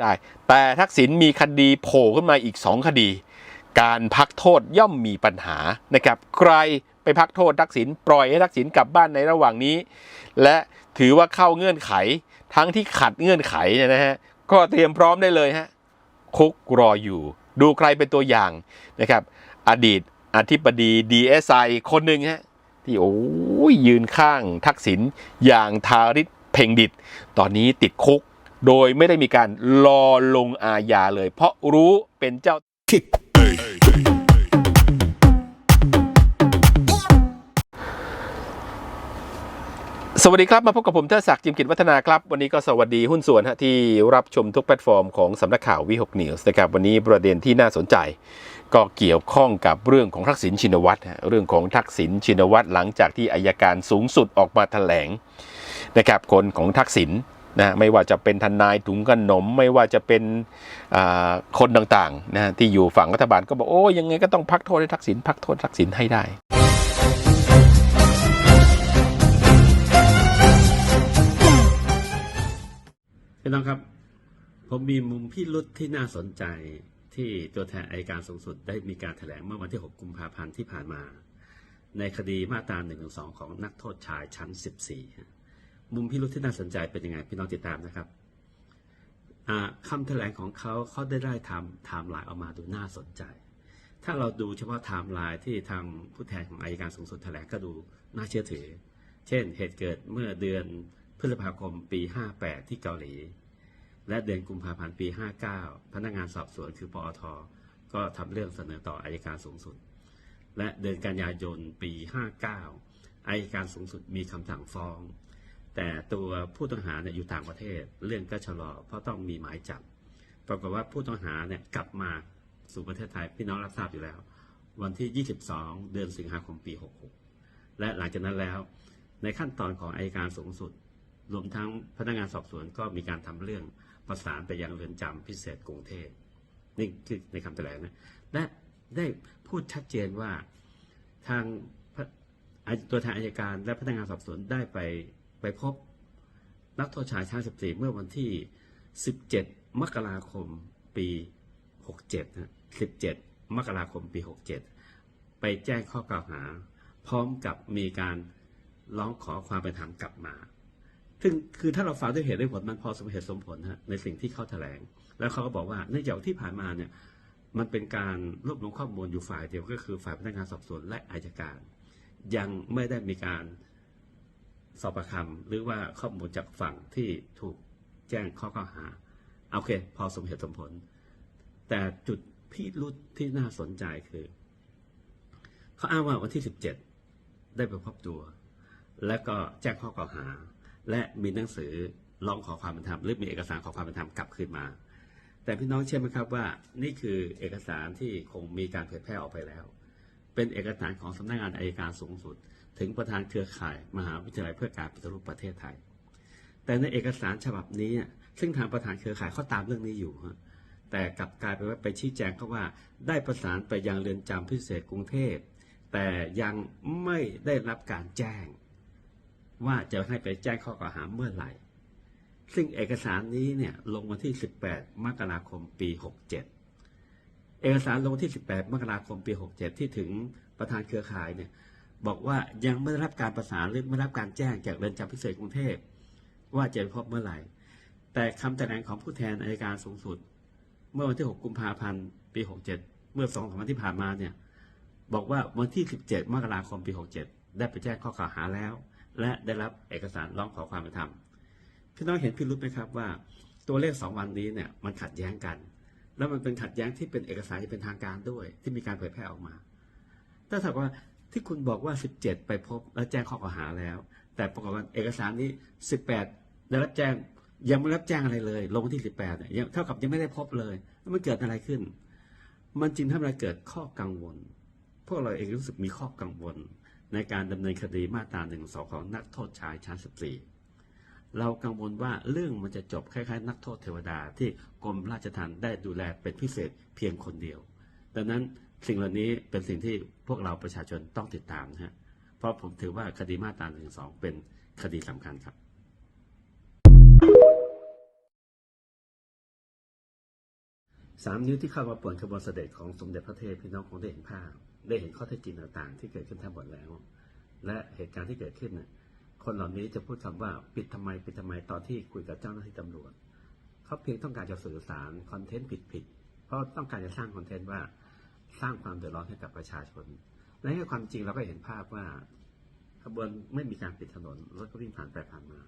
ได้ แต่ทักษิณมีคดีโผล่ขึ้นมาอีก 2 คดี การพักโทษย่อมมีปัญหานะครับใครไปพักโทษทักษิณปล่อยให้ทักษิณกลับบ้านในระหว่างนี้ และถือว่าเข้าเงื่อนไข ทั้งที่ขัดเงื่อนไขเนี่ยนะฮะก็เตรียมพร้อมได้เลยฮะคุกรออยู่ ดูใครเป็นตัวอย่างนะครับ อดีตอธิบดี DSI คนหนึ่งฮะที่โอ้ยยืนข้างทักษิณอย่างทาริศเพ่งดิต ตอนนี้ติดคุก โดยไม่ได้มีการรอลงอาญาเลย เพราะรู้เป็นเจ้าสวัสดีครับ มาพบกับผมเทอศักดิ์จิมกิจวัฒนาครับ วันนี้ก็สวัสดีหุ้นส่วนฮะที่รับชมทุกแพลตฟอร์มของสำนักข่าววิหกนิวส์นะครับ วันนี้ประเด็นที่น่าสนใจ ก็เกี่ยวข้องกับเรื่องของทักษิณชินวัตรเรื่องของทักษิณชินวัตรหลังจากที่อายการสูงสุดออกมาแถลงนะครับคนของทักษิณ นะไม่ว่าจะเป็นทนายถุงขนม ไม่ว่าจะเป็นคนต่างๆนะที่อยู่ฝั่งรัฐบาลก็บอกโอ้ยังไงก็ต้องพักโทษให้ทักษิณพักโทษทักษิณให้ได้พี่น้องครับ ผมมีมุมพิรุษที่น่าสนใจที่ตัวแทนอายการสูงสุดได้มีการแถลงเมื่อวันที่ 6 กุมภาพันธ์ที่ผ่านมา ในคดีมาตรา1นึของนักโทษชายชั้น 14ฮะ มุมพิรุษที่น่าสนใจเป็นยังไงพี่น้องติดตามนะครับอ่าคำแถลงของเขาเขาได้ได้ทำไทม์ไลน์ออกมาดูน่าสนใจ ถ้าเราดูเฉพาะไทม์ไลน์ที่ทางผู้แทนของอายการสูงสุดแถลงก็ดูน่าเชื่อถือ เช่นเหตุเกิดเมื่อเดือนพฤษภาคมปี 58 ที่เกาหลี และเดือนกุมภาพันธ์ปี 59 พนักงานสอบสวนคือปอท ก็ทำเรื่องเสนอต่ออายการสูงสุด และเดือนกันยายนปี 59อายการสูงสุดมีคำสั่งฟ้อง แต่ตัวผู้ต้องหาเนี่ยอยู่ต่างประเทศ เรื่องก็ชะลอเพราะต้องมีหมายจับปรากฏว่าผู้ต้องหาเนี่ยกลับมาสู่ประเทศไทยพี่น้องรับทราบอยู่แล้ว วันที่ 22 เดือนสิงหาคมปี 66 และหลังจากนั้นแล้ว ในขั้นตอนของอายการสูงสุด รวมทั้งพนักงานสอบสวนก็มีการทำเรื่องประสานไปยังเรือนจำพิเศษกรุงเทพนี่คือในคำแถลงนะและได้พูดชัดเจนว่าทางตัวแทนอายการและพนักงานสอบสวนได้ไป ไปพบนักโทษชายชั้น14เมื่อวันที่ 17 มกราคมปี 67นะ17 มกราคมปี 67 ไปแจ้งข้อกล่าวหา พร้อมกับมีการร้องขอความเป็นธรรมกลับมา ซึ่งคือถ้าเราฟังด้วยเหตุด้วยผลมันพอสมเหตุสมผลฮะในสิ่งที่เขาแถลง แล้วเขาก็บอกว่าเนื่องจากที่ผ่านมาเนี่ยมันเป็นการรวบรวมข้อมูลอยู่ฝ่ายเดียวก็คือฝ่ายพนักงานสอบสวนและอายการ ยังไม่ได้มีการ สอบประคำหรือว่าข้อมูลจากฝั่งที่ถูกแจ้งข้อกล่าวหาโอเค พอสมเหตุสมผล แต่จุดพิรุษที่น่าสนใจคือ เขาอ้างว่าวันที่ 17 ได้ไปพบตัว และก็แจ้งข้อกล่าวหา และมีหนังสือร้องขอความเป็นธรรมหรือมีเอกสารขอความเป็นธรรมกลับคืนมา แต่พี่น้องเชื่อไหมครับว่า นี่คือเอกสารที่คงมีการเผยแพร่ออกไปแล้ว เป็นเอกสารของสำนักงานอายการสูงสุด ถึงประธานเครือข่าย มหาวิทยาลัยเพื่อการปฏิรูปประเทศไทย แต่ในเอกสารฉบับนี้ ซึ่งทางประธานเครือข่ายเขาตามเรื่องนี้อยู่แต่กลับกลายเป็นว่าไปชี้แจงเขาว่า ได้ประสานไปยังเรือนจำพิเศษกรุงเทพ แต่ยังไม่ได้รับการแจ้ง ว่าจะให้ไปแจ้งข้อกล่าวหาเมื่อไหร่ ซึ่งเอกสารนี้เนี่ยลงวันที่ 18 มกราคมปี 67 เอกสารลงที่ 18 มกราคมปี 67 ที่ถึงประธานเครือข่ายเนี่ย บอกว่ายังไม่ได้รับการประสานหรือไม่ได้รับการแจ้งจากเรือนจำพิเศษกรุงเทพว่าจะพบเมื่อไหร่ แต่คำแถลงของผู้แทนอายการสูงสุด เมื่อวันที่ 6 กุมภาพันธ์ ปี 67 เมื่อสองสามวันที่ผ่านมาเนี่ยบอกว่าวันที่ 17 มกราคม ปี 67 ได้ไปแจ้งข้อกล่าวหาแล้ว และได้รับเอกสารร้องขอความเป็นธรรมพี่น้องเห็นพิรุธไหมครับว่าตัวเลขสองวันนี้เนี่ยมันขัดแย้งกัน แล้วมันเป็นขัดแย้งที่เป็นเอกสารที่เป็นทางการด้วย ที่มีการเผยแพร่ออกมาถ้าถามว่า ที่คุณบอกว่า 17 ไปพบและแจ้งข้อกล่าวหาแล้ว แต่ปรากฏว่าเอกสารนี้ 18 ได้รับแจ้งยังไม่รับแจ้งอะไรเลย ลงที่ 18เนี่ยเท่ากับยังไม่ได้พบเลยแล้วมันเกิดอะไรขึ้น มันจึงทำให้เกิดข้อกังวล พวกเราเองรู้สึกมีข้อกังวล ในการดำเนินคดีมาตรา1นึของนักโทษชายชั้น 14 เรากังวลว่าเรื่องมันจะจบคล้ายๆ นักโทษเทวดาที่กรมราชทัณฑ์ได้ดูแลเป็นพิเศษเพียงคนเดียว ดังนั้น สิ่งเหล่านี้เป็นสิ่งที่พวกเราประชาชนต้องติดตามนะฮะเพราะผมถือว่าคดีมาตรา1นึเป็นคดีสำคัญครับสามนิ้วที่เข้ามาป่วนขบวนเสด็จของสมเด็จพระเทพพี่น้องคงได้เห็นภาพ ได้เห็นข้อเท็จจริงต่างๆ ที่เกิดขึ้นทั้งหมดแล้ว และเหตุการณ์ที่เกิดขึ้นเนี่ยคนเหล่านี้จะพูดคำว่าปิดทำไมปิดทำไมตอนที่คุยกับเจ้าหน้าที่ตำรวจเขาเพียงต้องการจะสื่อสารคอนเทนต์ผิดๆเพราะต้องการจะสร้างคอนเทนต์ว่า สร้างความเดือดร้อนให้กับประชาชนและในความจริงเราก็เห็นภาพว่าขบวนไม่มีการปิดถนนรถก็วิ่งผ่านไปผ่านมา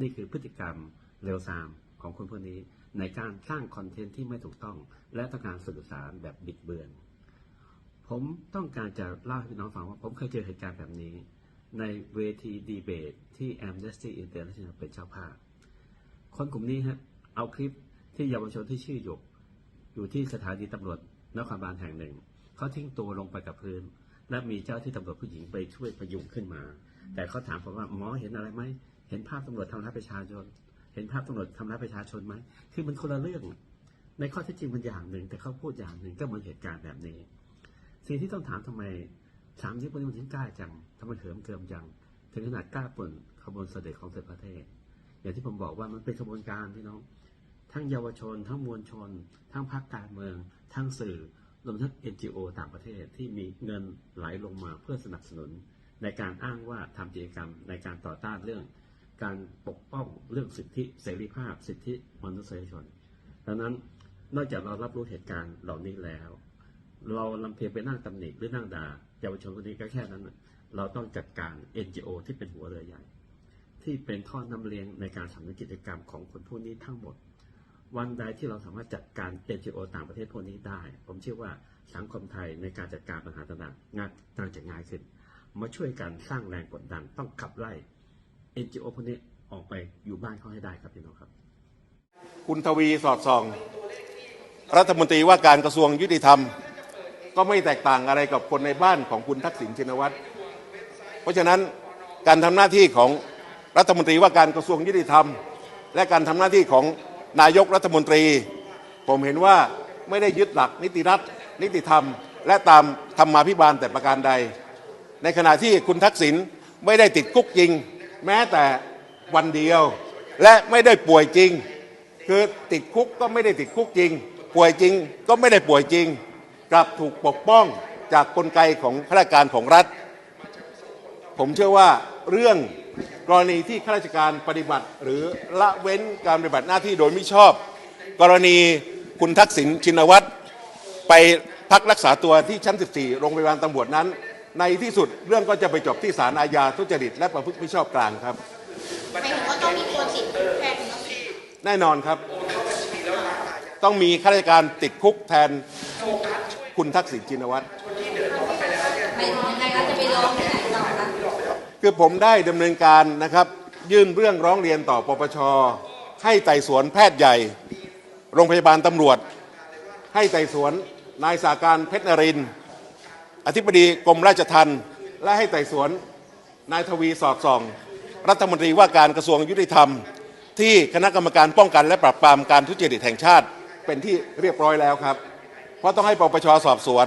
นี่คือพฤติกรรมเร็วซามของคนพวกนี้ในการสร้างคอนเทนต์ที่ไม่ถูกต้อง และต้องการสื่อสารแบบบิดเบือน ผมต้องการจะเล่าให้พี่น้องฟังว่าผมเคยเจอเหตุการณ์แบบนี้ ในเวทีดีเบตที่ Amnesty International เป็นเจ้าภาพ คนกลุ่มนี้ฮะเอาคลิปที่เยาวชนที่ชื่อหยก อยู่ที่สถานีตำรวจ นครบาลแห่งหนึ่งเขาทิ้งตัวลงไปกับพื้น และมีเจ้าที่ตำรวจผู้หญิงไปช่วยพยุงขึ้นมา แต่เขาถามผมว่าหมอเห็นอะไรไหมเห็นภาพตำรวจทำร้ายประชาชน เห็นภาพตำรวจทำร้ายประชาชนไหมคือมันคนละเรื่อง ในข้อเท็จจริงมันอย่างหนึ่ง แต่เขาพูดอย่างหนึ่งก็เหมือนเหตุการณ์แบบนี้ สิ่งที่ต้องถามทำไมสามนิ้วคนนี้มันถึงกล้าจังทำไมเหิมเกิมจังถึงขนาดกล้าป่นขบวนเสด็จของเสด็จประเทศอย่างที่ผมบอกว่ามันเป็นขบวนการพี่น้อง ทั้งเยาวชน ทั้งมวลชน ทั้งพรรคการเมือง ทั้งสื่อรวมทั้ง NGO ต่างประเทศที่มีเงินไหลลงมาเพื่อสนับสนุน ในการอ้างว่าทำกิจกรรมในการต่อต้านเรื่อง การปกป้องเรื่องสิทธิเสรีภาพ สิทธิมนุษยชนดังนั้นนอกจากเรารับรู้เหตุการณ์เหล่านี้แล้ว เราลำเพียงไปนั่งตำหนิหรือนั่งด่าเยาวชนคนนี้ก็แค่นั้น เราต้องจัดการ NGO ที่เป็นหัวเรือใหญ่ ที่เป็นท่อนำเลี้ยงในการสำนึกกิจกรรมของคนพวกนี้ทั้งหมด วันใดที่เราสามารถจัดการ NGO ต่างประเทศพวกนี้ได้ ผมเชื่อว่าสังคมไทยในการจัดการปัญหาต่างๆงานน่างจะง่ายขึ้น มาช่วยกันสร้างแรงกดดันต้องขับไล่ NGO พวกนี้ออกไปอยู่บ้านเขาให้ได้ครับพี่น้องครับ คุณทวีสอดส่อง รัฐมนตรีว่าการกระทรวงยุติธรรม ก็ไม่แตกต่างอะไรกับคนในบ้านของคุณทักษิณชินวัตรเพราะฉะนั้นการทำหน้าที่ของรัฐมนตรีว่าการกระทรวงยุติธรรม และการทำหน้าที่ของ นายกรัฐมนตรี ผมเห็นว่าไม่ได้ยึดหลักนิติรัฐ นิติธรรม และตามธรรมาภิบาลแต่ประการใด ในขณะที่คุณทักษิณไม่ได้ติดคุกจริง แม้แต่วันเดียว และไม่ได้ป่วยจริง คือติดคุกก็ไม่ได้ติดคุกจริง ป่วยจริงก็ไม่ได้ป่วยจริง กลับถูกปกป้องจากกลไกของข้าราชการของรัฐ ผมเชื่อว่าเรื่อง กรณีที่ข้าราชการปฏิบัติ หรือละเว้นการปฏิบัติหน้าที่โดยไม่ชอบ กรณีคุณทักษิณชินวัตรไปพักรักษาตัวที่ชั้น 14 โรงพยาบาลตำรวจนั้น ในที่สุดเรื่องก็จะไปจบที่ศาลอาญาทุจริต และประพฤติมิชอบกลางครับหมายถึงว่าต้องมีคนติดคุกแทนแน่นอนครับ ต้องมีข้าราชการติดคุกแทนคุณทักษิณชินวัตรหมายถึงยังไงคะจะไปร้องที่ไหนต่อคะ คือผมได้ดำเนินการนะครับ ยื่นเรื่องร้องเรียนต่อปปชให้ไต่สวนแพทย์ใหญ่ โรงพยาบาลตำรวจ ให้ไต่สวนนายสาการเพชรนรินทร์อธิบดีกรมราชทัณฑ์และให้ไต่สวนนายทวีสอดส่อง รัฐมนตรีว่าการกระทรวงยุติธรรม ที่คณะกรรมการป้องกันและปราบปรามการทุจริตแห่งชาติเป็นที่เรียบร้อยแล้วครับ เพราะต้องให้ปปชสอบสวน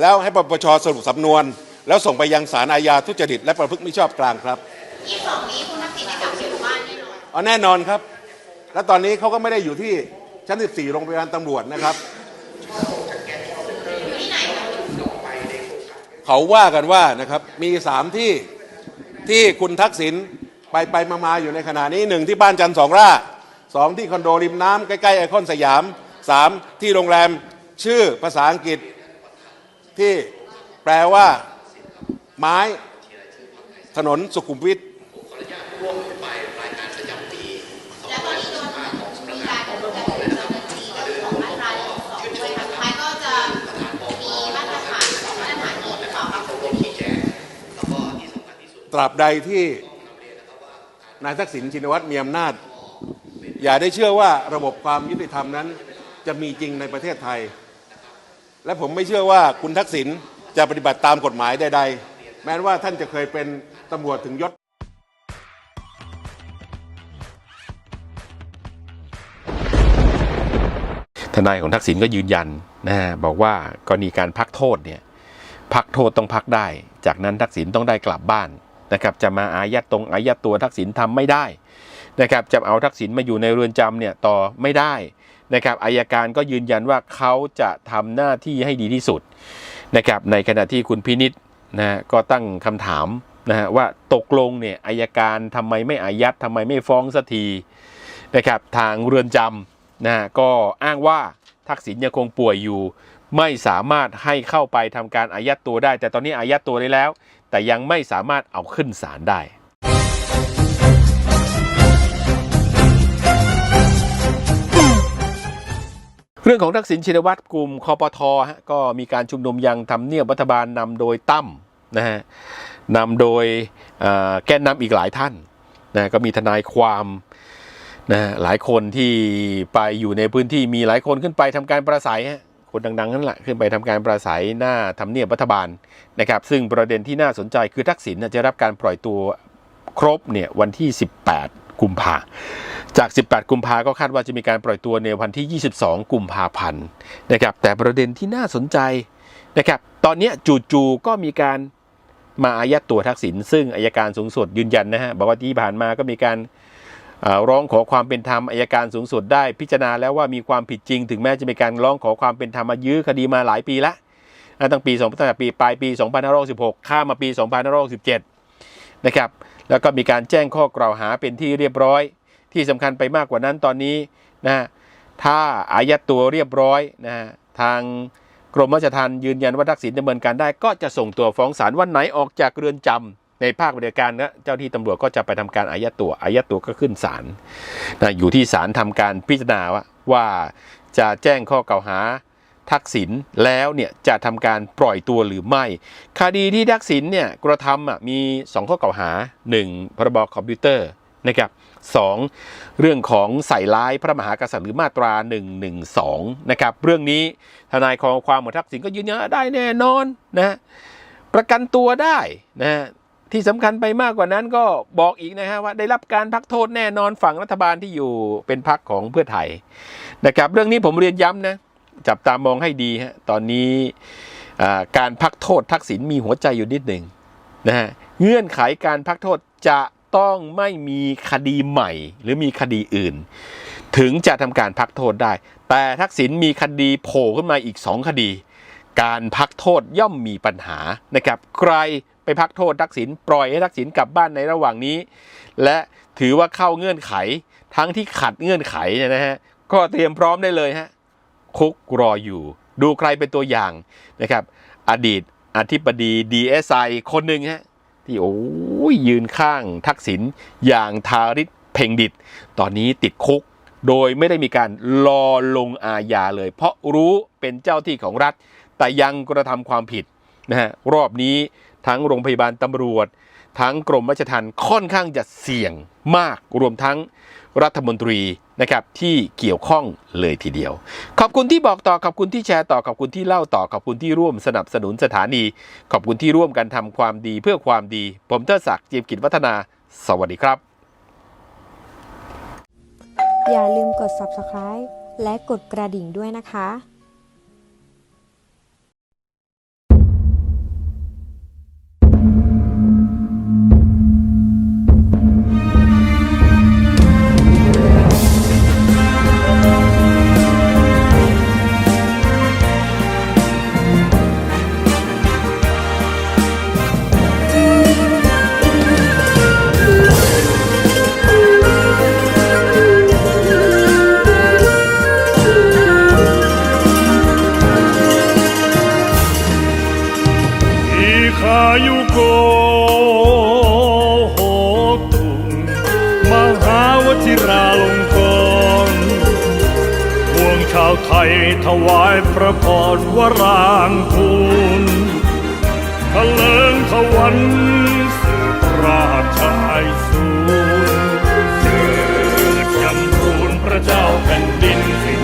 แล้วให้ปปชสรุปสำนวน แล้วส่งไปยังศาลอาญาทุจริตและประพฤติมิชอบกลางครับยี่สองนี้คุณทักษิณได้กลับไปอยู่บ้านแน่นอนอ๋อแน่นอนครับ และตอนนี้เขาก็ไม่ได้อยู่ที่ชั้น 14 โรงพยาบาลตำรวจนะครับอยู่ที่ไหนคะเขาว่ากันว่านะครับมีสามที่ที่คุณทักษิณไปไปมามาอยู่ในขณะนี้หนึ่งที่บ้านจันทร์สองร่าสองที่คอนโดริมน้ำใกล้ๆไอคอนสยามสามที่โรงแรมชื่อภาษาอังกฤษที่แปลว่า ไม้ถนนสุขุมวิทและตอนนี้โดนมีการดำเนินการดำเนินคดีเรื่องของมาตรา112ด้วยค่ะท้ายก็จะมีมาตรฐานมาตรฐานนี้หรือเปล่าคะตราบใดที่นายทักษิณชินวัตรมีอำนาจ อย่าได้เชื่อว่าระบบความยุติธรรมนั้น จะมีจริงในประเทศไทย และผมไม่เชื่อว่าคุณทักษิณจะปฏิบัติตามกฎหมายใดๆ แม้ว่าท่านจะเคยเป็นตำรวจถึงยศทนายของทักษิณก็ยืนยันนะฮะบอกว่ากรณีการพักโทษเนี่ยพักโทษต้องพักได้ จากนั้นทักษิณต้องได้กลับบ้านนะครับจะมาอายัดตรงอายัดตัวทักษิณทำไม่ได้นะครับจะเอาทักษิณมาอยู่ในเรือนจำเนี่ยต่อไม่ได้นะครับอายการก็ยืนยันว่าเขาจะทำหน้าที่ให้ดีที่สุดนะครับในขณะที่คุณพินิษ นะก็ตั้งคำถามนะฮะว่าตกลงเนี่ยอายการทำไมไม่อายัดทำไมไม่ฟ้องสักทีนะครับทางเรือนจำนะฮะก็อ้างว่าทักษิณยังคงป่วยอยู่ ไม่สามารถให้เข้าไปทำการอายัดตัวได้ แต่ตอนนี้อายัดตัวได้แล้ว แต่ยังไม่สามารถเอาขึ้นศาลได้เรื่องของทักษิณชินวัตรกลุ่มคอปทฮะก็มีการชุมนุมยังทำเนียบรัฐบาลนำโดยตั้ม นะฮะนำโดยเอ่อแกนนำอีกหลายท่านนะก็มีทนายความนะฮะหลายคนที่ไปอยู่ในพื้นที่มีหลายคนขึ้นไปทำการประสัยคนดังๆนั่นแหละขึ้นไปทำการประสัยหน้าทำเนียบรัฐบาลนะครับ ซึ่งประเด็นที่น่าสนใจคือทักษิณจะรับการปล่อยตัวครบเนี่ยวันที่ 18 กุมภาจาก 18 กุมภาก็คาดว่าจะมีการปล่อยตัวในวันที่ 22 กุมภาพันธ์นะครับแต่ประเด็นที่น่าสนใจนะครับตอนนี้จู่ๆก็มีการ มาอายัดตัวทักษิณซึ่งอายการสูงสุดยืนยันนะฮะบอกว่าที่ผ่านมาก็มีการร้องขอความเป็นธรรมอายการสูงสุดได้พิจารณาแล้วว่ามีความผิดจริง ถึงแม้จะมีการร้องขอความเป็นธรรมมายื้อคดีมาหลายปีละตั้งปี2ตั้งแต่ปีปลายปี 2516 ข้ามมาปี 2517 นะครับ แล้วก็มีการแจ้งข้อกล่าวหาเป็นที่เรียบร้อย ที่สำคัญไปมากกว่านั้นตอนนี้นะฮะถ้าอายัดตัวเรียบร้อยนะฮะทาง กรมราชทัณฑ์ยืนยันว่าทักษิณดำเนินการได้ก็จะส่งตัวฟ้องศาลวันไหนออกจากเรือนจำในภาคบริการนะเจ้าที่ตำรวจก็จะไปทำการอายัดตัวอายัดตัวก็ขึ้นศาลนะอยู่ที่ศาลทำการพิจารณาว่าจะแจ้งข้อกล่าวหาทักษิณแล้วเนี่ยจะทำการปล่อยตัวหรือไม่ คดีที่ทักษิณเนี่ยกระทำอะมี 2 ข้อกล่าวหา 1. พรบคอมพิวเตอร์ นะครับ 2. เรื่องของใส่ร้ายพระมหากษัตริย์หรือมาตรา 112 นะครับ เรื่องนี้ทนายของความของทักษิณก็ยืนยันได้แน่นอนนะประกันตัวได้นะที่สำคัญไปมากกว่านั้นก็บอกอีกนะฮะว่าได้รับการพักโทษแน่นอนฝั่งรัฐบาลที่อยู่เป็นพักของเพื่อไทยนะครับ เรื่องนี้ผมเรียนย้ำนะจับตามองให้ดีฮะตอนนี้การพักโทษทักษิณมีหัวใจอยู่นิดหนึ่งนะฮะเงื่อนไขการพักโทษจะ ต้องไม่มีคดีใหม่ หรือมีคดีอื่น ถึงจะทำการพักโทษได้ แต่ทักษิณมีคดีโผล่ขึ้นมาอีก 2 คดี การพักโทษย่อมมีปัญหานะครับ ใครไปพักโทษทักษิณปล่อยให้ทักษิณกลับบ้านในระหว่างนี้ และถือว่าเข้าเงื่อนไข ทั้งที่ขัดเงื่อนไขเนี่ยนะฮะก็เตรียมพร้อมได้เลยฮะคุกรออยู่ ดูใครเป็นตัวอย่างนะครับ อดีตอธิบดี DSI คนหนึ่งฮะ ที่โอ้ยยืนข้างทักษิณอย่างทาริศเพ่งดิต ตอนนี้ติดคุก โดยไม่ได้มีการรอลงอาญาเลย เพราะรู้เป็นเจ้าที่ของรัฐ แต่ยังกระทำความผิดนะฮะรอบนี้ทั้งโรงพยาบาลตำรวจ ทั้งกรมราชทัณฑ์ค่อนข้างจะเสี่ยงมากรวมทั้ง รัฐมนตรีนะครับที่เกี่ยวข้องเลยทีเดียว ขอบคุณที่บอกต่อขอบคุณที่แชร์ต่อขอบคุณที่เล่าต่อขอบคุณที่ร่วมสนับสนุนสถานี ขอบคุณที่ร่วมกันทำความดีเพื่อความดี ผมเทิดศักดิ์เจียมกิจวัฒนา สวัสดีครับ อย่าลืมกด subscribe และกดกระดิ่งด้วยนะคะ ยุโกโหตุงมหาวชิราลงกรณ์พวงชาวไทยถวายพระพรวรางคูลทะเลิงทวันสืบราชไอสูรเกิดจำรูนพระเจ้าแผ่นดินสิ่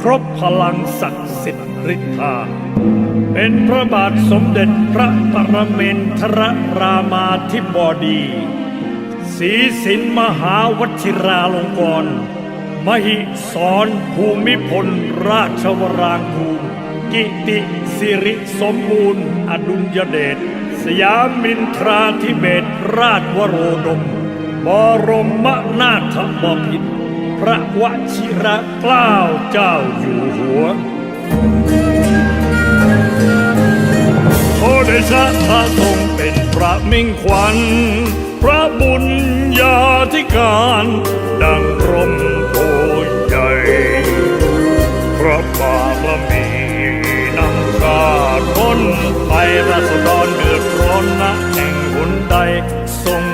ครบพลังศักดิ์สิทธิ์ฤทธา เป็นพระบาทสมเด็จพระปรเมนทรรามาธิบดีศรีสินมหาวชิราลงกรณ์มหิสรภูมิพลราชวรางคูกิติสิริสมบูรณ์ อดุลยเดชสยามินทราธิเบศรราชวโรดม บรมนาถบพิตร พระวชิระเกล้าเจ้าอยู่หัว โอเดชะพระทรงเป็นพระมิ่งขวัญ พระบุญญาธิการ ดังร่มโพใหญ่ พระบารมีนำข้าร้นไปราษฎรเดือดร้อนนะแห่งหนใด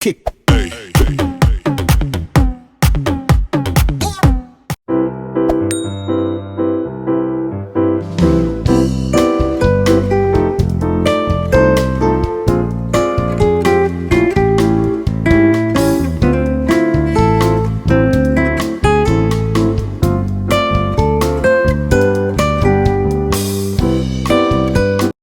kick